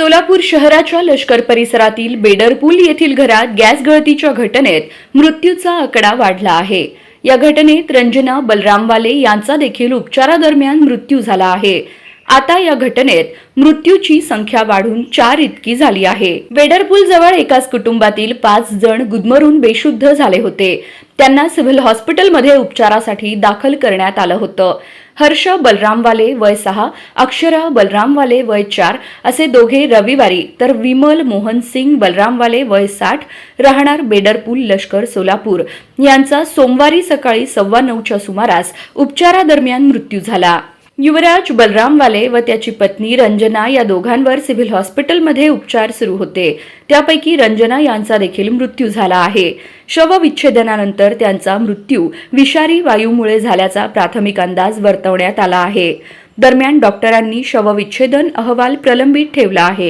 सोलापूर शहराच्या लष्कर परिसरातील बेडरपूल येथील घरात गॅस गळतीच्या घटनेत मृत्यूचा आकडा वाढला आहे. या घटनेत रंजना बलरामवाले यांचा देखील उपचारादरम्यान मृत्यू झाला आहे. आता या घटनेत मृत्यूची संख्या वाढून चार इतकी झाली आहे. बेडरपूल जवळ एकाच कुटुंबातील पाच जण गुदमरून बेशुद्ध झाले होते. त्यांना सिव्हिल हॉस्पिटलमध्ये उपचारासाठी दाखल करण्यात आलं होतं. हर्ष बलरामवाले वय सहा अक्षरा बलरामवाले वय चार असे दोघे रविवारी तर विमल मोहन सिंग बलरामवाले वय साठ राहणार बेडरपूल लष्कर सोलापूर. यांचा सोमवारी सकाळी सव्वा नऊच्या सुमारास उपचारादरम्यान मृत्यू झाला. युवराज बलरामवाले व त्याची पत्नी रंजना या दोघांवर सिव्हिल हॉस्पिटलमध्ये उपचार सुरू होते. त्यापैकी रंजना यांचा देखील मृत्यू झाला आहे. शवविच्छेदनानंतर त्यांचा मृत्यू विषारी वायूमुळे झाल्याचा प्राथमिक अंदाज वर्तवण्यात आला आहे. दरम्यान डॉक्टरांनी शवविच्छेदन अहवाल प्रलंबित ठेवला आहे.